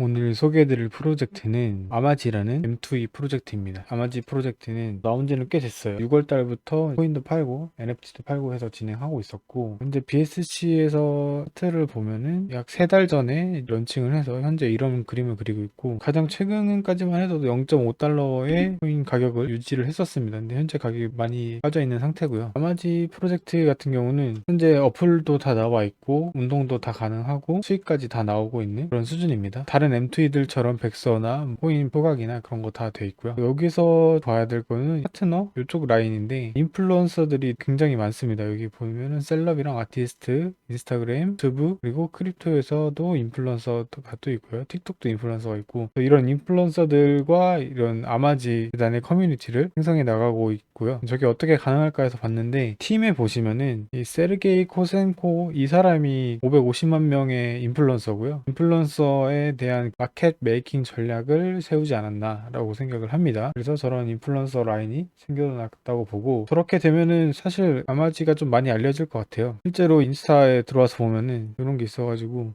오늘 소개해드릴 프로젝트는 아마지라는 M2E 프로젝트입니다. 아마지 프로젝트는 나온 지는 꽤 됐어요. 6월 달부터 코인도 팔고 NFT도 팔고 해서 진행하고 있었고 현재 BSC에서 차트를 보면은 약 3달 전에 런칭을 해서 현재 이런 그림을 그리고 있고 가장 최근까지만 해도 0.5달러의 코인 가격을 유지를 했었습니다. 근데 현재 가격이 많이 빠져 있는 상태고요. 아마지 프로젝트 같은 경우는 현재 어플도 다 나와 있고 운동도 다 가능하고 수익까지 다 나오고 있는 그런 수준입니다. 다른 M2E들처럼 백서나 코인 포각이나 그런 거 다 돼 있고요. 여기서 봐야 될 거는 파트너 이쪽 라인인데 인플루언서들이 굉장히 많습니다. 여기 보면은 셀럽이랑 아티스트, 인스타그램, 유튜브 그리고 크립토에서도 인플루언서가 또 있고요. 틱톡도 인플루언서가 있고 이런 인플루언서들과 이런 아마지 단의 커뮤니티를 형성해 나가고 있 고요. 저게 어떻게 가능할까 해서 봤는데 팀에 보시면은 이 세르게이 코센코 이 사람이 550만 명의 인플루언서고요. 인플루언서에 대한 마켓 메이킹 전략을 세우지 않았나라고 생각을 합니다. 그래서 저런 인플루언서 라인이 생겨났다고 보고 저렇게 되면은 사실 아마지가 좀 많이 알려질 것 같아요. 실제로 인스타에 들어와서 보면은 이런 게 있어가지고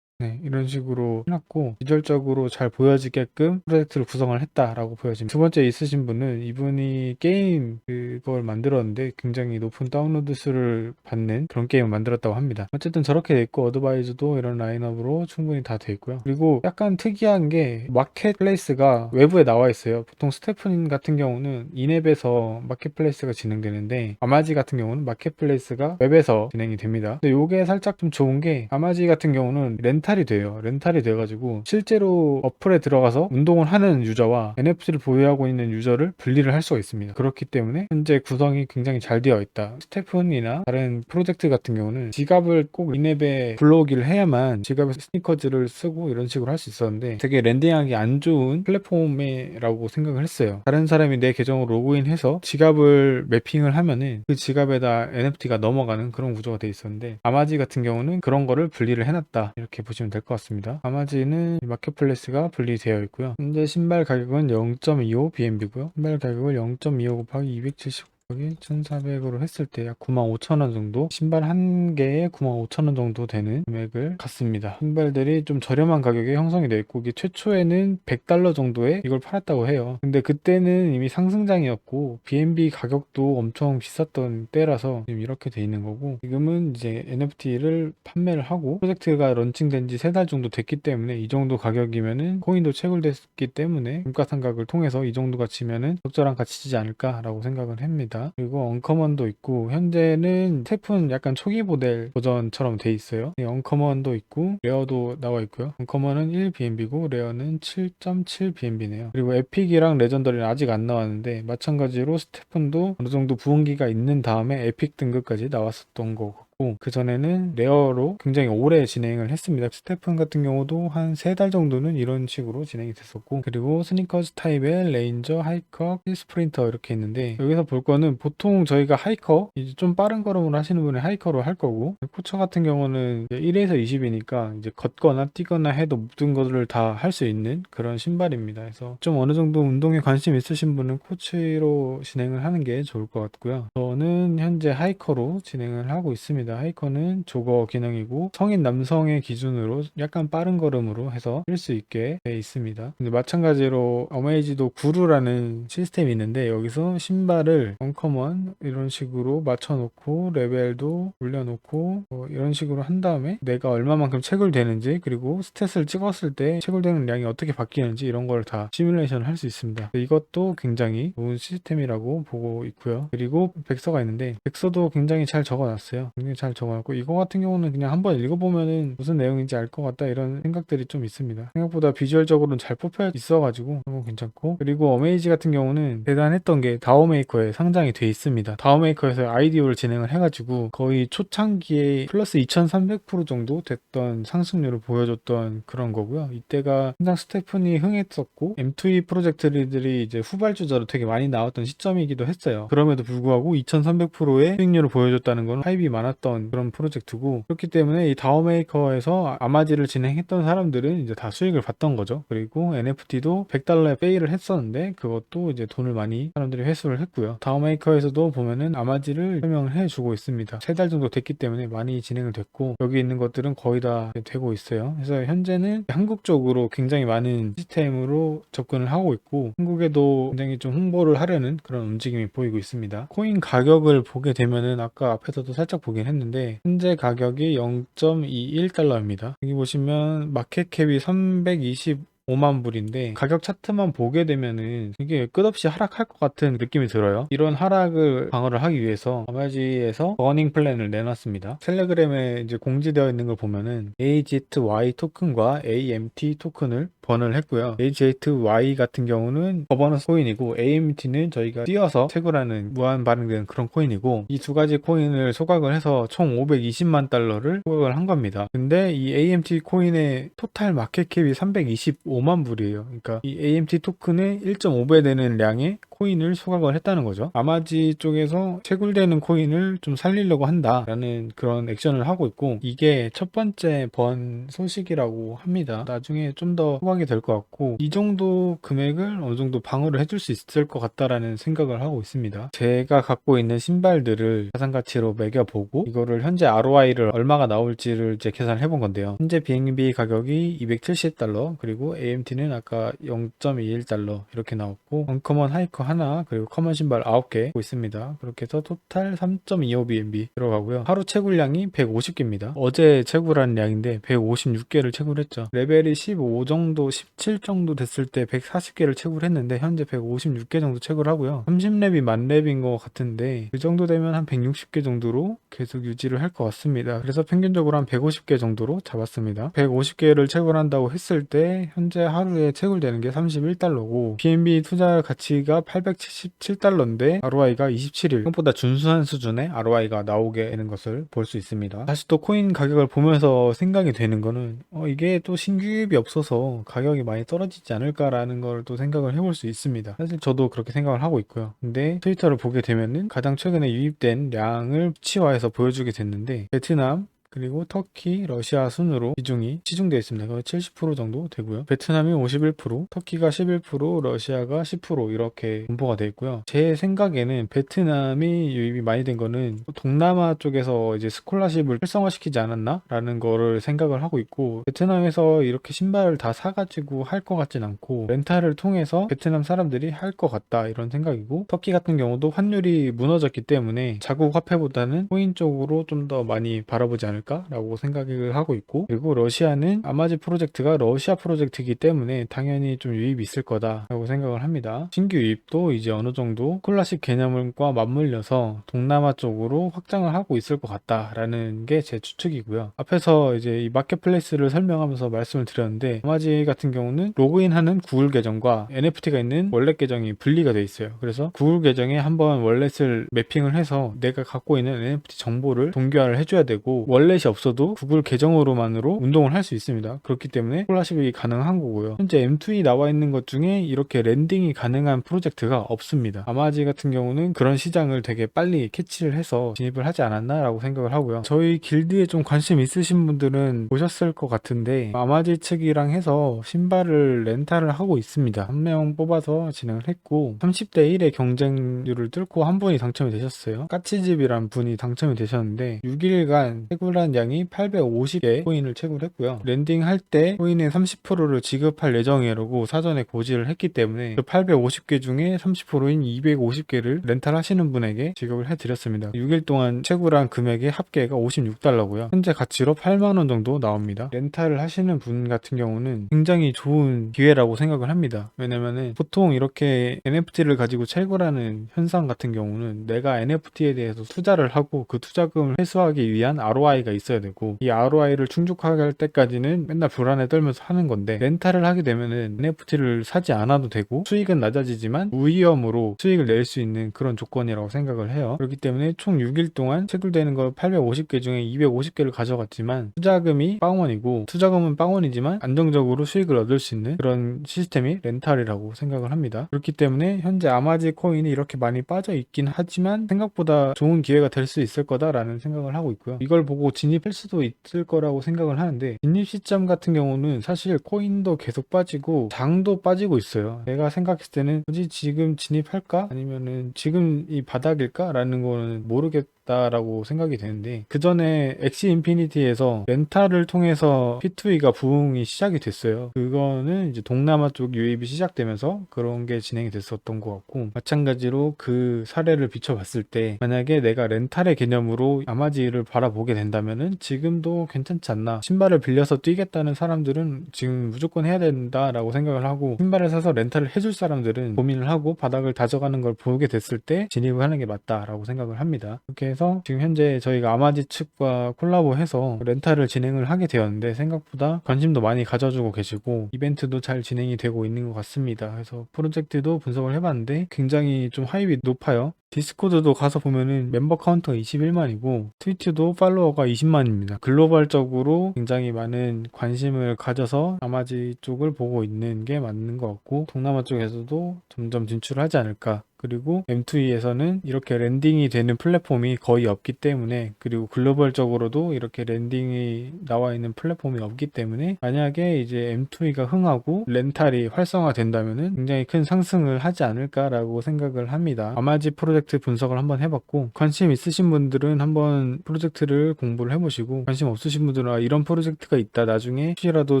네, 이런 식으로 해놨고 비주얼적으로 잘 보여지게끔 프로젝트를 구성을 했다라고 보여집니다. 두 번째 있으신 분은 이분이 게임 그걸 만들었는데 굉장히 높은 다운로드 수를 받는 그런 게임을 만들었다고 합니다. 어쨌든 저렇게 돼 있고 어드바이즈도 이런 라인업으로 충분히 다 돼 있고요. 그리고 약간 특이한 게 마켓플레이스가 외부에 나와 있어요. 보통 스테프닌 같은 경우는 인앱에서 마켓플레이스가 진행되는데 아마지 같은 경우는 마켓플레이스가 웹에서 진행이 됩니다. 근데 이게 살짝 좀 좋은 게 아마지 같은 경우는 렌탈 이 돼요. 렌탈이 돼가지고 실제로 어플에 들어가서 운동을 하는 유저와 NFT를 보유하고 있는 유저를 분리를 할 수가 있습니다. 그렇기 때문에 현재 구성이 굉장히 잘 되어 있다. 스테픈이나 다른 프로젝트 같은 경우는 지갑을 꼭 인앱에 불러오기를 해야만 지갑에서 스니커즈를 쓰고 이런 식으로 할 수 있었는데 되게 랜딩하기 안 좋은 플랫폼이라고 생각을 했어요. 다른 사람이 내 계정으로 로그인해서 지갑을 매핑을 하면은 그 지갑에다 NFT가 넘어가는 그런 구조가 돼 있었는데 아마지 같은 경우는 그런 거를 분리를 해놨다 이렇게 보시면 될 것 같습니다. 아마지는 마켓플레이스가 분리되어 있고요. 현재 신발 가격은 0.25 BNB고요. 신발 가격을 0.25 곱하기 270 여기 1,400으로 했을 때 약 95,000원 정도 신발 한 개에 95,000원 정도 되는 금액을 갖습니다. 신발들이 좀 저렴한 가격에 형성이 되어 있고 이게 최초에는 100달러 정도에 이걸 팔았다고 해요. 근데 그때는 이미 상승장이었고 BNB 가격도 엄청 비쌌던 때라서 지금 이렇게 돼 있는 거고 지금은 이제 NFT를 판매를 하고 프로젝트가 런칭된 지 3달 정도 됐기 때문에 이 정도 가격이면은 코인도 채굴됐기 때문에 금가상각을 통해서 이 정도 가치면은 적절한 가치지 않을까라고 생각을 합니다. 그리고 언커먼도 있고 현재는 스테픈 약간 초기 모델 버전처럼 돼 있어요. 네, 언커먼도 있고 레어도 나와 있고요. 언커먼은 1BNB고 레어는 7.7 BNB네요. 그리고 에픽이랑 레전더리는 아직 안 나왔는데 마찬가지로 스테픈도 어느 정도 부흥기가 있는 다음에 에픽 등급까지 나왔었던 거고 그 전에는 레어로 굉장히 오래 진행을 했습니다. 스테픈 같은 경우도 한 세 달 정도는 이런 식으로 진행이 됐었고 그리고 스니커즈 타입의 레인저, 하이커, 스프린터 이렇게 있는데 여기서 볼 거는 보통 저희가 하이커 이제 좀 빠른 걸음을 하시는 분은 하이커로 할 거고 코처 같은 경우는 1에서 20이니까 이제 걷거나 뛰거나 해도 모든 것을 다 할 수 있는 그런 신발입니다. 그래서 좀 어느 정도 운동에 관심 있으신 분은 코치로 진행을 하는 게 좋을 것 같고요. 저는 현재 하이커로 진행을 하고 있습니다. 하이커는 조거 기능이고 성인 남성의 기준으로 약간 빠른 걸음으로 해서 뛸 수 있게 돼 있습니다. 근데 마찬가지로 어메이지도 구루라는 시스템이 있는데 여기서 신발을 언커먼 이런 식으로 맞춰놓고 레벨도 올려놓고 뭐 이런 식으로 한 다음에 내가 얼마만큼 채굴되는지 그리고 스탯을 찍었을 때 채굴되는 양이 어떻게 바뀌는지 이런 걸 다 시뮬레이션을 할 수 있습니다. 이것도 굉장히 좋은 시스템이라고 보고 있고요. 그리고 백서가 있는데 백서도 굉장히 잘 적어놨어요. 굉장히 잘 적어놨고 이거 같은 경우는 그냥 한번 읽어보면은 무슨 내용인지 알 것 같다 이런 생각들이 좀 있습니다. 생각보다 비주얼적으로는 잘 뽑혀 있어가지고 너무 괜찮고 그리고 어메이지 같은 경우는 대단했던 게 다오메이커에 상장이 돼 있습니다. 다오메이커에서 아이디어를 진행을 해가지고 거의 초창기에 플러스 2300% 정도 됐던 상승률을 보여줬던 그런 거고요. 이때가 항상 스테픈이 흥했었고 M2E 프로젝트들이 이제 후발주자로 되게 많이 나왔던 시점이기도 했어요. 그럼에도 불구하고 2300%의 수익률을 보여줬다는 건 하입이 많았 나왔던 그런 프로젝트고 그렇기 때문에 이 다워메이커에서 아마지를 진행했던 사람들은 이제 다 수익을 봤던 거죠. 그리고 NFT도 100달러에 페이를 했었는데 그것도 이제 돈을 많이 사람들이 회수를 했고요. 다워메이커에서도 보면은 아마지를 설명을 해주고 있습니다. 세 달 정도 됐기 때문에 많이 진행을 됐고 여기 있는 것들은 거의 다 되고 있어요. 그래서 현재는 한국 쪽으로 굉장히 많은 시스템으로 접근을 하고 있고 한국에도 굉장히 좀 홍보를 하려는 그런 움직임이 보이고 있습니다. 코인 가격을 보게 되면은 아까 앞에서도 살짝 보긴 했는데 현재 가격이 0.21달러입니다. 여기 보시면 마켓캡이 320 5만 불인데 가격 차트만 보게 되면은 이게 끝없이 하락할 것 같은 느낌이 들어요. 이런 하락을 방어를 하기 위해서 아마지에서 버닝 플랜을 내놨습니다. 텔레그램에 이제 공지되어 있는 걸 보면은 AZY 토큰과 AMT 토큰을 번을 했고요. AZY 같은 경우는 버버너스 코인이고 AMT는 저희가 띄어서 채굴하는 무한 발행되는 그런 코인이고 이 두 가지 코인을 소각을 해서 총 520만 달러를 소각을 한 겁니다. 근데 이 AMT 코인의 토탈 마켓캡이 325만 불이에요. 그러니까 이 AMT 토큰의 1.5배 되는 량의 코인을 소각을 했다는 거죠. 아마지 쪽에서 채굴되는 코인을 좀 살리려고 한다라는 그런 액션을 하고 있고 이게 첫 번째 번 소식이라고 합니다. 나중에 좀 더 소각이 될 것 같고 이 정도 금액을 어느 정도 방어를 해줄 수 있을 것 같다라는 생각을 하고 있습니다. 제가 갖고 있는 신발들을 자산 가치로 매겨보고 이거를 현재 ROI를 얼마가 나올지를 이제 계산을 해본 건데요. 현재 비행기 가격이 270달러 그리고 AMT는 아까 0.21달러 이렇게 나왔고 언커먼 하이커 하나 그리고 커먼 신발 9개 있고 있습니다. 그렇게 해서 토탈 3.25BNB 들어가고요. 하루 채굴량이 150개입니다. 어제 채굴한 양인데 156개를 채굴했죠. 레벨이 15 정도 17 정도 됐을 때 140개를 채굴했는데 현재 156개 정도 채굴하고요. 30렙이 만렙인 것 같은데 그 정도 되면 한 160개 정도로 계속 유지를 할 것 같습니다. 그래서 평균적으로 한 150개 정도로 잡았습니다. 150개를 채굴한다고 했을 때 현재 하루에 채굴되는 게 31달러고 BNB 투자 가치가 877달러인데 ROI가 27일 생각보다 준수한 수준의 ROI가 나오게 되는 것을 볼 수 있습니다. 다시 또 코인 가격을 보면서 생각이 되는 거는 어, 이게 또 신규입이 없어서 가격이 많이 떨어지지 않을까라는 걸 또 생각을 해볼 수 있습니다. 사실 저도 그렇게 생각을 하고 있고요. 근데 트위터를 보게 되면은 가장 최근에 유입된 양을 수치화해서 보여주게 됐는데 베트남 그리고 터키, 러시아 순으로 비중이 치중되어 있습니다. 거의 70% 정도 되고요. 베트남이 51%, 터키가 11%, 러시아가 10% 이렇게 분포가 되어 있고요. 제 생각에는 베트남이 유입이 많이 된 거는 동남아 쪽에서 이제 스콜라십을 활성화시키지 않았나? 라는 거를 생각을 하고 있고 베트남에서 이렇게 신발을 다 사가지고 할 것 같진 않고 렌탈을 통해서 베트남 사람들이 할 것 같다 이런 생각이고 터키 같은 경우도 환율이 무너졌기 때문에 자국 화폐보다는 코인 쪽으로 좀 더 많이 바라보지 않을까 않을까라고 생각을 하고 있고 그리고 러시아는 아마지 프로젝트가 러시아 프로젝트이기 때문에 당연히 좀 유입이 있을 거다라고 생각을 합니다. 신규 유입도 이제 어느 정도 클래식 개념과 맞물려서 동남아 쪽으로 확장을 하고 있을 것 같다라는 게 제 추측이고요. 앞에서 이제 이 마켓플레이스를 설명하면서 말씀을 드렸는데 아마지 같은 경우는 로그인하는 구글 계정과 NFT가 있는 월렛 계정이 분리가 돼 있어요. 그래서 구글 계정에 한번 월렛을 매핑을 해서 내가 갖고 있는 NFT 정보를 동기화를 해줘야 되고 월렛이 없어도 구글 계정으로만으로 운동을 할 수 있습니다. 그렇기 때문에 콜라십이 가능한 거고요. 현재 M2에 나와 있는 것 중에 이렇게 랜딩이 가능한 프로젝트가 없습니다. 아마지 같은 경우는 그런 시장을 되게 빨리 캐치를 해서 진입을 하지 않았나 라고 생각을 하고요. 저희 길드에 좀 관심 있으신 분들은 보셨을 것 같은데 아마지 측이랑 해서 신발을 렌탈을 하고 있습니다. 한 명 뽑아서 진행을 했고 30대 1의 경쟁률을 뚫고 한 분이 당첨이 되셨어요. 까치집이란 분이 당첨이 되셨는데 6일간 채굴한 양이 850개 코인을 채굴했고요. 랜딩할 때 코인의 30%를 지급할 예정이라고 사전에 고지를 했기 때문에 그 850개 중에 30%인 250개를 렌탈하시는 분에게 지급을 해드렸습니다. 6일 동안 채굴한 금액의 합계가 56달러고요. 현재 가치로 8만원 정도 나옵니다. 렌탈을 하시는 분 같은 경우는 굉장히 좋은 기회라고 생각을 합니다. 왜냐면은 보통 이렇게 NFT를 가지고 채굴하는 현상 같은 경우는 내가 NFT에 대해서 투자를 하고 그 투자금을 회수하기 위한 ROI가 ROI가 있어야 되고 이 ROI를 충족하게 할 때까지는 맨날 불안에 떨면서 하는 건데 렌탈을 하게 되면은 NFT를 사지 않아도 되고 수익은 낮아지지만 무위험으로 수익을 낼 수 있는 그런 조건이라고 생각을 해요. 그렇기 때문에 총 6일 동안 채굴되는 거 850개 중에 250개를 가져갔지만 투자금이 빵원이고 투자금은 빵원이지만 안정적으로 수익을 얻을 수 있는 그런 시스템이 렌탈이라고 생각을 합니다. 그렇기 때문에 현재 아마지 코인이 이렇게 많이 빠져 있긴 하지만 생각보다 좋은 기회가 될 수 있을 거다라는 생각을 하고 있고요. 이걸 보고 진입할 수도 있을 거라고 생각을 하는데 진입 시점 같은 경우는 사실 코인도 계속 빠지고 장도 빠지고 있어요. 내가 생각했을 때는 굳이 지금 진입할까 아니면은 지금 이 바닥일까 라는 거는 모르겠다 라고 생각이 되는데 그 전에 엑시 인피니티에서 렌탈을 통해서 P2E가 부흥이 시작이 됐어요. 그거는 이제 동남아 쪽 유입이 시작되면서 그런 게 진행이 됐었던 것 같고 마찬가지로 그 사례를 비춰봤을 때 만약에 내가 렌탈의 개념으로 아마지를 바라보게 된다면은 지금도 괜찮지 않나 신발을 빌려서 뛰겠다는 사람들은 지금 무조건 해야 된다라고 생각을 하고 신발을 사서 렌탈을 해줄 사람들은 고민을 하고 바닥을 다져가는 걸 보게 됐을 때 진입을 하는 게 맞다라고 생각을 합니다. 그렇게 해서 지금 현재 저희가 아마지 측과 콜라보해서 렌탈을 진행을 하게 되었는데 생각보다 관심도 많이 가져주고 계시고 이벤트도 잘 진행이 되고 있는 것 같습니다. 그래서 프로젝트도 분석을 해봤는데 굉장히 좀 하입이 높아요. 디스코드도 가서 보면은 멤버 카운터가 21만이고 트위치도 팔로워가 20만입니다. 글로벌적으로 굉장히 많은 관심을 가져서 아마지 쪽을 보고 있는 게 맞는 것 같고 동남아 쪽에서도 점점 진출하지 않을까 그리고 M2E에서는 이렇게 랜딩이 되는 플랫폼이 거의 없기 때문에 그리고 글로벌적으로도 이렇게 랜딩이 나와 있는 플랫폼이 없기 때문에 만약에 이제 M2E가 흥하고 렌탈이 활성화된다면은 굉장히 큰 상승을 하지 않을까라고 생각을 합니다. 아마지 프로젝트 분석을 한번 해봤고 관심 있으신 분들은 한번 프로젝트를 공부를 해보시고 관심 없으신 분들은 아, 이런 프로젝트가 있다 나중에 혹시라도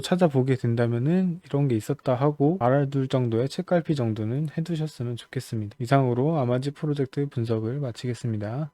찾아보게 된다면은 이런 게 있었다 하고 알아둘 정도의 책갈피 정도는 해두셨으면 좋겠습니다. 이상으로 아마지 프로젝트 분석을 마치겠습니다.